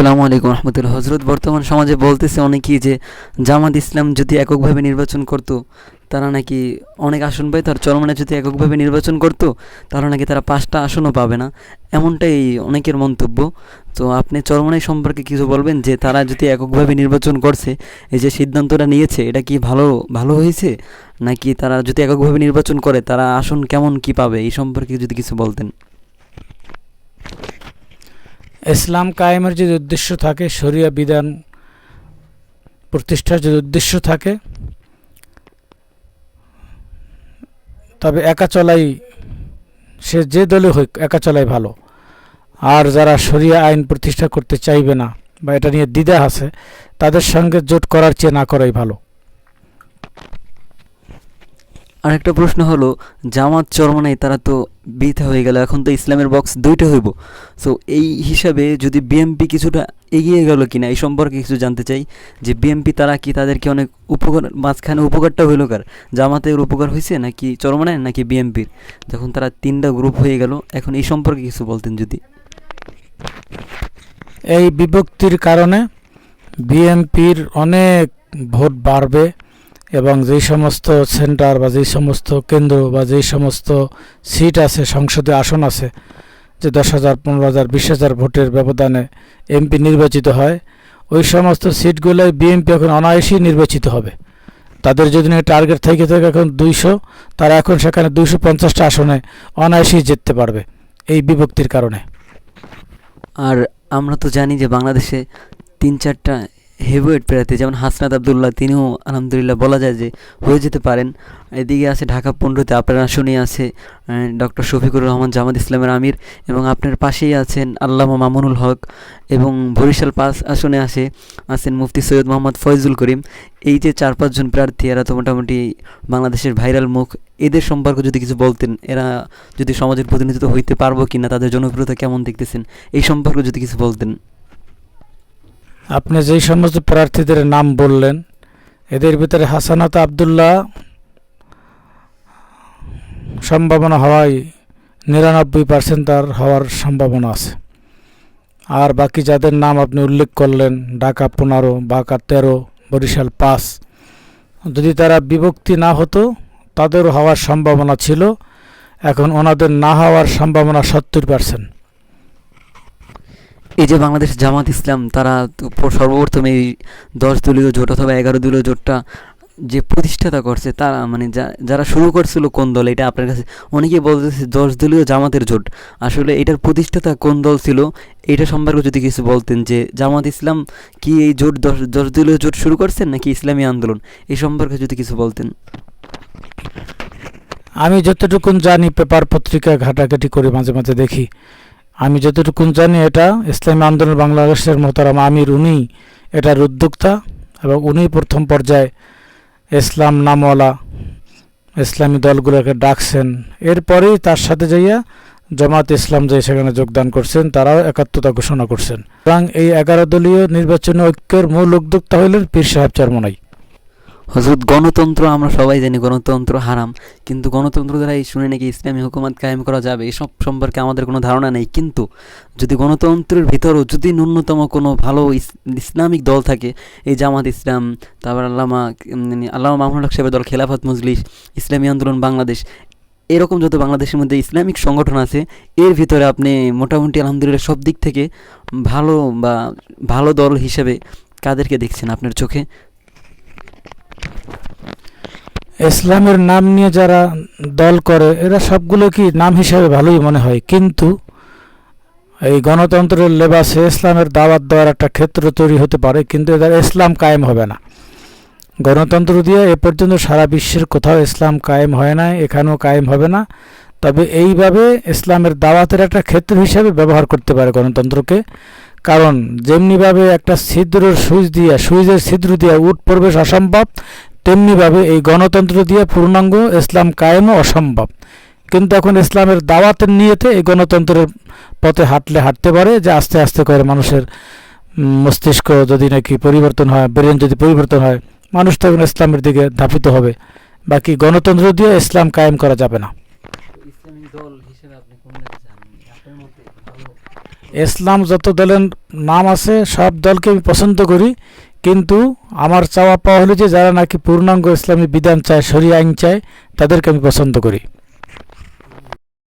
আসসালামু আলাইকুম রহমতুল্লাহ। হজরত বর্তমান সমাজে বলতেছে অনেকেই যে, জামাত ইসলাম যদি এককভাবে নির্বাচন করতো, তারা নাকি অনেক আসন পায় আর চরমনে যদি এককভাবে নির্বাচন করতো তাহলে নাকি তারা পাঁচটা আসনও পাবে না। এমনটাই অনেকের মন্তব্য। তো আপনি চরমনাই সম্পর্কে কিছু বলবেন যে, তারা যদি এককভাবে নির্বাচন করছে, এই যে সিদ্ধান্তটা নিয়েছে, এটা কি ভালো ভালো হয়েছে? নাকি তারা যদি এককভাবে নির্বাচন করে, তারা আসন কেমন কি পাবে? এই সম্পর্কে যদি কিছু বলতেন। ইসলাম কায়েমের যদি উদ্দেশ্য থাকে, শরিয়া বিধান প্রতিষ্ঠার যদি উদ্দেশ্য থাকে, তবে একা চলাই, সে যে দলে হোক, একা চলাই ভালো। আর যারা শরিয়া আইন প্রতিষ্ঠা করতে চাইবে না, বা এটা নিয়ে দ্বিধা আছে, তাদের সঙ্গে জোট করার চেয়ে না করাই ভালো। আরেকটা প্রশ্ন হলো, জামাত চরমনাই তারা তো বৃথা হয়ে গেল, এখন তো ইসলামের বক্স দুইটা হইব। সো এই হিসাবে যদি বিএমপি কিছুটা এগিয়ে গেল কিনা, এই সম্পর্কে কিছু জানতে চাই, যে বিএমপি তারা কি তাদেরকে অনেক উপকার, মাঝখানে উপকারটা হইল কার? জামাতের উপকার হয়েছে নাকি চরমনায়, নাকি বিএমপির যখন তারা তিনটা গ্রুপ হয়ে গেল, এখন এই সম্পর্কে কিছু বলতেন যদি। এই বিভক্তির কারণে বিএনপির অনেক ভোট বাড়বে। এবং যেই সমস্ত সেন্টার বা যেই সমস্ত কেন্দ্র বা যেই সমস্ত সিট আছে সংসদে আসন আছে, যে দশ হাজার, পনেরো হাজার, বিশ হাজার ভোটের ব্যবধানে এমপি নির্বাচিত হয়, ওই সমস্ত সিটগুলোয় বিএনপি এখন অনায়াসেই নির্বাচিত হবে। তাদের যদি টার্গেট থেকে থাকে এখন দুইশো, তারা এখন সেখানে দুইশো পঞ্চাশটা আসনে অনায়াসেই জিততে পারবে, এই বিভক্তির কারণে। আর আমরা তো জানি যে বাংলাদেশে তিন চারটা হেভিওয়েট প্রার্থী যেমন হাসনাত আবদুল্লাহ, তিনিও আলহামদুলিল্লাহ বলা যায় যে হয়ে যেতে পারেন। এদিকে আছে ঢাকা পনেরোতে, আপনার আসনে আছে ডক্টর শফিকুর রহমান, জামাত ইসলামের আমির এবং আপনার পাশেই আছেন আল্লামা মামুনুল হক এবং বরিশাল পাস আসনে আসে, আছেন মুফতি সৈয়দ মোহাম্মদ ফয়জুল করিম। এই যে চার পাঁচজন প্রার্থী, এরা তো মোটামুটি বাংলাদেশের ভাইরাল মুখ। এদের সম্পর্কে যদি কিছু বলতেন, এরা যদি সমাজের প্রতিনিধিত্ব হইতে পারব কি না তাদের জনপ্রিয়তা কেমন দেখতেছেন, এই সম্পর্কে যদি কিছু বলতেন। আপনি যেই সমস্ত প্রার্থীদের নাম বললেন, এদের ভিতরে হাসানাত আবদুল্লাহ সম্ভাবনা হওয়ায় নিরানব্বই পার্সেন্ট তার হওয়ার সম্ভাবনা আছে। আর বাকি যাদের নাম আপনি উল্লেখ করলেন, ঢাকা পনেরো বাঁকা তেরো, বরিশাল পাঁচ, যদি তারা বিভক্তি না হতো, তাদেরও হওয়ার সম্ভাবনা ছিল। এখন ওনাদের না হওয়ার সম্ভাবনা সত্তর পার্সেন্ট এই যে বাংলাদেশ জামাত ইসলাম, তারা সর্বপ্রথম এই দশ দলীয় জোট অথবা এগারো দলীয় জোটটা যে প্রতিষ্ঠাতা করছে, তারা মানে যা- যারা শুরু করছিল কোন দল, এটা আপনার কাছে অনেকে বলতেছে দশ দলীয় জামাতের জোট। আসলে এটার প্রতিষ্ঠাতা কোন দল ছিল, এটা সম্পর্কে যদি কিছু বলতেন যে জামাত ইসলাম কি এই জোট দশ দশ দলীয় জোট শুরু করছেন নাকি ইসলামী আন্দোলন, এই সম্পর্কে যদি কিছু বলতেন। আমি যতটুকুন জানি, পেপার পত্রিকা ঘাটাঘাটি করে মাঝে মাঝে দেখি। আমি যতটুকু জানি এটা ইসলামী আন্দোলন বাংলাদেশের মোহতারাম আমির, উনি এটার উদ্যোক্তা এবং উনি প্রথম পর্যায়ে ইসলাম নামওয়ালা ইসলামী দলগুলোকে ডাকছেন। এরপরেই তার সাথে যাইয়া জামাত ইসলাম যে সেখানে যোগদান করছেন, তারাও একাত্মতা ঘোষণা করছেন। সুতরাং এই এগারো দলীয় নির্বাচনী ঐক্যের মূল উদ্যোক্তা হইলেন পীর সাহেব চরমনাই। হজরত গণতন্ত্র, আমরা সবাই জানি গণতন্ত্র হারাম, কিন্তু গণতন্ত্র দ্বারা এই শুনে নাকি ইসলামী হুকুমত কায়েম করা যাবে, এসব সম্পর্কে আমাদের কোনো ধারণা নেই। কিন্তু যদি গণতন্ত্রের ভিতরেও যদি ন্যূনতম কোনো ভালো ইসলামিক দল থাকে, এই জামাত ইসলাম, তারপর আল্লামা আল্লামা হক সাহেবের দল খেলাফত মজলিস, ইসলামী আন্দোলন বাংলাদেশ, এরকম যত বাংলাদেশের মধ্যে ইসলামিক সংগঠন আছে, এর ভিতরে আপনি মোটামুটি আলহামদুলিল্লাহ সব দিক থেকে ভালো বা ভালো দল হিসেবে কাদেরকে দেখছেন আপনার চোখে? ইসলামের নাম নিয়ে যারা দল করে, এরা সবগুলো কি নাম হিসাবে ভালোই মনে হয়। কিন্তু এই গণতন্ত্রের লেবাসে ইসলামের দাওয়াত দেওয়ার একটা ক্ষেত্র তৈরি হতে পারে, কিন্তু এদের ইসলাম কায়েম হবে না। গণতন্ত্র দিয়ে এ পর্যন্ত সারা বিশ্বের কোথাও ইসলাম কায়েম হয় না এখানেও কায়েম হবে না। তবে এইভাবে ইসলামের দাওয়াতের একটা ক্ষেত্র হিসাবে ব্যবহার করতে পারে গণতন্ত্রকে। কারণ যেমনিভাবে একটা ছিদ্রের সুইচ দিয়ে, সুইচের ছিদ্র দিয়ে উট প্রবেশ অসম্ভব তেমনিভাবে এই গণতন্ত্র দিয়ে পূর্ণাঙ্গ ইসলাম কায়েমও অসম্ভব। কিন্তু এখন ইসলামের দাওয়াতের নিয়েতে এই গণতন্ত্রের পথে হাঁটলে হাঁটতে পারে যে আস্তে আস্তে করে মানুষের মস্তিষ্ক যদি নাকি পরিবর্তন হয় ব্রেন যদি পরিবর্তন হয় মানুষ তখন ইসলামের দিকে ধাপিত হবে। বাকি গণতন্ত্র দিয়ে ইসলাম কায়েম করা যাবে না। ইসলাম যত দলের নাম আছে সব দলকে আমি পছন্দ করি। কিন্তু আমার চাওয়া পাওয়া হলো যে যারা নাকি পূর্ণাঙ্গ ইসলামী বিধান চায় সরিয়ে আইন চায়, তাদেরকে আমি পছন্দ করি।